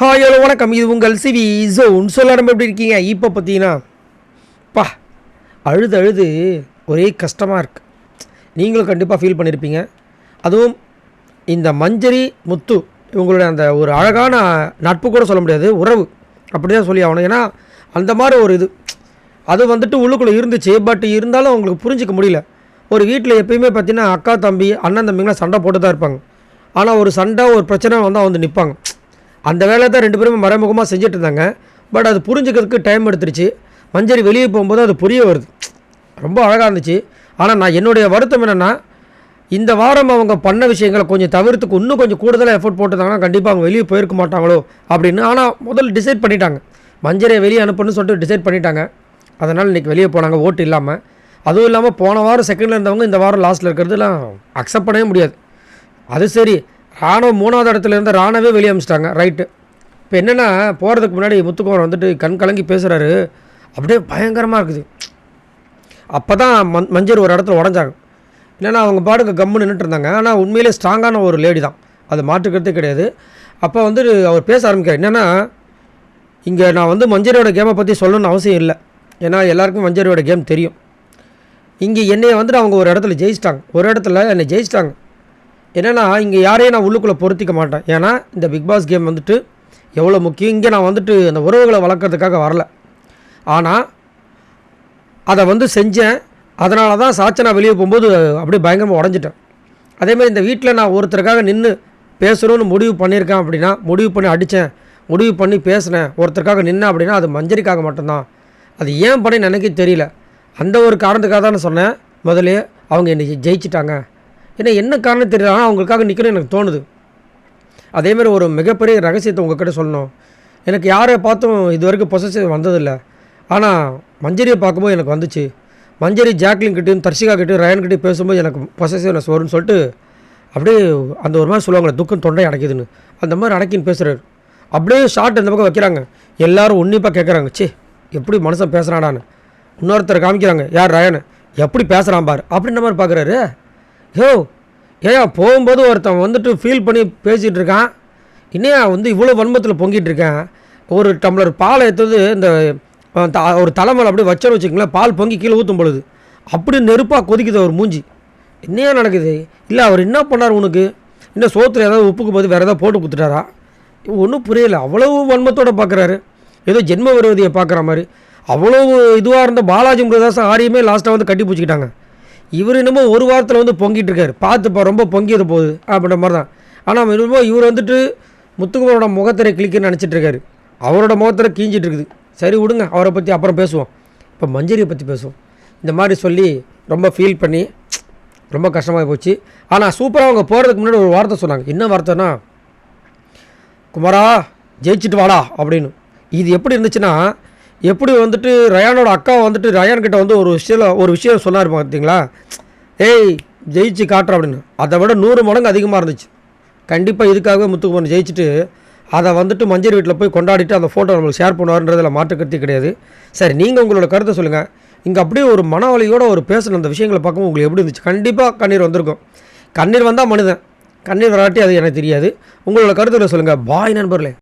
Hi hello வணக்கம். இது உங்கள் சிவி ஜோன். சொல்ல நம்ம எப்படி இருக்கீங்க? இப்போ பார்த்தீங்கன்னா பா அழுது அழுது ஒரே கஷ்டமாக இருக்குது நீங்களும் கண்டிப்பாக ஃபீல் பண்ணியிருப்பீங்க அதுவும் இந்த மஞ்சரி முத்து இவங்களுடைய அந்த ஒரு அழகான நட்பு கூட சொல்ல முடியாது உறவு. அப்படி தான் சொல்லி ஆகணும். ஏன்னா அந்த மாதிரி ஒரு இது அது வந்துட்டு உள்ளுக்குள்ளே இருந்துச்சு பட் இருந்தாலும் அவங்களுக்கு புரிஞ்சிக்க முடியல. ஒரு வீட்டில் எப்பயுமே பார்த்தீங்கன்னா அக்கா தம்பி அண்ணன் தம்பிங்களாம் சண்டை போட்டு தான் இருப்பாங்க. ஆனால் ஒரு சண்டை ஒரு பிரச்சனை வந்தால் வந்து நிற்பாங்க அந்த வேலை தான் ரெண்டு பேருமே மறைமுகமாக செஞ்சுட்டு இருந்தாங்க. பட் அது புரிஞ்சுக்கிறதுக்கு டைம் எடுத்துருச்சு. மஞ்சரி வெளியே போகும்போது அது புரிய வருது. ரொம்ப அழகாக இருந்துச்சு. ஆனால் நான் என்னுடைய வருத்தம் என்னென்னா இந்த வாரம் அவங்க பண்ண விஷயங்களை கொஞ்சம் தவிர்த்துக்கு இன்னும் கொஞ்சம் கூடுதலாக எஃபோர்ட் போட்டிருந்தாங்கன்னா கண்டிப்பாக அவங்க வெளியே போயிருக்க மாட்டாங்களோ அப்படின்னு. ஆனால் முதல்ல டிசைட் பண்ணிட்டாங்க. மஞ்சரியை வெளியே அனுப்பணும்னு சொல்லிட்டு டிசைட் பண்ணிட்டாங்க. அதனால் இன்றைக்கி வெளியே போனாங்க ஓட்டு இல்லாமல் அதுவும் இல்லாமல் போன வாரம் செகண்டில் இருந்தவங்க இந்த வாரம் லாஸ்ட்டில் இருக்கிறதுலாம் அக்செப்ட் பண்ணவே முடியாது. அது சரி. ராணுவ மூணாவது இடத்துலேருந்து ராணவே வெளியே அமிச்சிட்டாங்க. ரைட்டு இப்போ என்னென்னா போகிறதுக்கு முன்னாடி முத்துக்குமார் வந்துட்டு கண் கலங்கி பேசுகிறாரு அப்படியே பயங்கரமாக இருக்குது. அப்போ தான் மஞ் மஞ்சள் ஒரு இடத்துல உடஞ்சாங்க. இல்லைன்னா அவங்க பாட்டுக்கு கம்முன்னு நின்றுட்டு இருந்தாங்க. ஆனால் உண்மையிலே ஸ்ட்ராங்கான ஒரு லேடி தான். அது மாற்றுக்கிறதே கிடையாது. அப்போ வந்து அவர் பேச ஆரம்பிக்கிறார். என்னென்னா இங்கே நான் வந்து மஞ்சரியோட கேமை பற்றி சொல்லணும்னு அவசியம் இல்லை. ஏன்னா எல்லாருக்கும் மஞ்சரியோட கேம் தெரியும். இங்கே என்னையை வந்துட்டு அவங்க ஒரு இடத்துல ஜெயிச்சிட்டாங்க. ஒரு இடத்துல என்னை ஜெயிச்சிட்டாங்க. என்னென்னா இங்கே யாரையும் நான் உள்ளுக்குள்ளே பொருத்திக்க மாட்டேன். ஏன்னா இந்த பிக் பாஸ் கேம் வந்துட்டு எவ்வளோ முக்கியம்? இங்கே நான் வந்துட்டு அந்த உறவுகளை வளர்க்குறதுக்காக வரல. ஆனால் அதை வந்து செஞ்சேன். அதனால தான் சாட்சி நான் வெளியே போகும்போது அப்படியே பயங்கரமாக உடஞ்சிட்டேன். அதேமாதிரி இந்த வீட்டில் நான் ஒருத்தருக்காக நின்று பேசணும்னு முடிவு பண்ணியிருக்கேன் அப்படின்னா முடிவு பண்ணி அடித்தேன். முடிவு பண்ணி பேசினேன். ஒருத்தருக்காக நின்னேன் அப்படின்னா அது மஞ்சரிக்காக மட்டும்தான். அது ஏன் பண்ணி எனக்கே தெரியல. அந்த ஒரு காரணத்துக்காக தான் நான் சொன்னேன். முதலே அவங்க என்னை ஜெயிச்சிட்டாங்க. ஏன்னா என்ன காரணம் தெரியல ஆனால் அவங்களுக்காக நிற்கணும்னு எனக்கு தோணுது. அதேமாதிரி ஒரு மிகப்பெரிய ரகசியத்தை உங்ககிட்ட சொல்லணும். எனக்கு யாரை பார்த்தும் இது வரைக்கும் பொசசிவ் வந்ததில்லை. ஆனால் மஞ்சரியை பார்க்கும்போது எனக்கு வந்துச்சு. மஞ்சரி ஜாக்லின் கிட்டேயும் தர்ஷிகா கிட்டேயும் ரயன் கிட்டேயும் பேசும்போது எனக்கு பொசசிவ்னஸ் வரும்னு சொல்லிட்டு அப்படியே அந்த ஒரு மாதிரி சொல்லுவாங்களே துக்கம் தொண்டை அடைக்குதுன்னு. அந்த மாதிரி அடக்கின்னு பேசுகிறாரு அப்படியே ஷார்ட் இந்த பக்கம் வைக்கிறாங்க. எல்லோரும் உன்னிப்பாக கேட்குறாங்க ச்சே எப்படி மனுஷன் பேசுகிறாடான்னு இன்னொருத்தர் காமிக்கிறாங்க யார் ரயனு? எப்படி பேசுகிறான் பார். அப்படின்ற மாதிரி பார்க்குறாரு. யோ ஏயா போகும்போது ஒருத்தன் வந்துட்டு ஃபீல் பண்ணி பேசிகிட்டு இருக்கான் இன்னையா வந்து இவ்வளோ வன்மத்தில் பொங்கிட்டு இருக்கேன் ஒரு டம்ளர் பாலை எடுத்தது இந்த த- ஒரு தலைமலை அப்படியே வச்சோன்னு வச்சுக்கோங்களேன் பால் பொங்கி கீழே ஊற்றும் பொழுது அப்படி நெருப்பாக கொதிக்குது அவர் மூஞ்சி. என்னையா நடக்குது? இல்லை அவர் என்ன பண்ணார் உனக்கு? இன்னும் சோத்துல ஏதாவது உப்புக்கு போது வேறு ஏதாவது போட்டு கொடுத்துட்டாரா? ஒன்றும் புரியல. அவ்வளவு வன்மத்தோட பார்க்குறாரு ஏதோ ஜென்ம விரோதியை பார்க்குற மாதிரி. அவ்வளவு இதுவாக இருந்த பாலாஜி முருகதாசன் ஆரியமே லாஸ்ட்டாக வந்து கட்டி பிடிச்சிக்கிட்டாங்க. இவர் என்னமோ ஒரு வாரத்தில் வந்து பொங்கிட்டு இருக்காரு. பார்த்துப்பா ரொம்ப பொங்கிட போகுது அப்படின்ற மாதிரி தான் ஆனால் என்னமோ இவர் வந்துட்டு முத்துக்குமாரோட முகத்திரை கிளிக்குன்னு நினச்சிட்டு இருக்காரு. அவரோட முகத்திரை கீஞ்சிட்டு இருக்குது. சரி விடுங்க. அவரை பற்றி அப்புறம் பேசுவோம். இப்போ மஞ்சரியை பற்றி பேசுவோம். இந்த மாதிரி சொல்லி ரொம்ப ஃபீல் பண்ணி ரொம்ப கஷ்டமாக போச்சு. ஆனால் சூப்பராக அவங்க போகிறதுக்கு முன்னாடி ஒரு வார்த்தை சொன்னாங்க. என்ன வார்த்தைனா குமாரா ஜெயிச்சிட்டு வாடா அப்படின்னு. இது எப்படி இருந்துச்சுன்னா எப்படி வந்துட்டு ரயானோட அக்கா வந்துட்டு ரயான்கிட்ட வந்து ஒரு விஷயம் ஒரு விஷயம் சொன்னார் பார்த்தீங்களா ஏய் ஜெயிச்சு காட்டுற அப்படின்னு. அதை விட நூறு மடங்கு அதிகமாக இருந்துச்சு. கண்டிப்பாக இதுக்காகவே முத்துக்குமரன் ஜெயிச்சுட்டு அதை வந்துட்டு மஞ்சள் வீட்டில் போய் கொண்டாடிட்டு அந்த ஃபோட்டோ நம்மளுக்கு ஷேர் பண்ணுவார்ன்றதில் மாற்று கிடையாது. சரி நீங்கள் உங்களோட கருத்தை சொல்லுங்கள் இங்கே அப்படியே ஒரு மனவலியோட ஒரு பேசின அந்த விஷயங்களை பார்க்கும்போது உங்களுக்கு எப்படி இருந்துச்சு? கண்டிப்பாக கண்ணீர் வந்திருக்கும். கண்ணீர் வந்தால் மனிதன். கண்ணீர் வராட்டி அது எனக்கு தெரியாது. உங்களோட கருத்தில் சொல்லுங்கள் பாய் நண்பர்களே.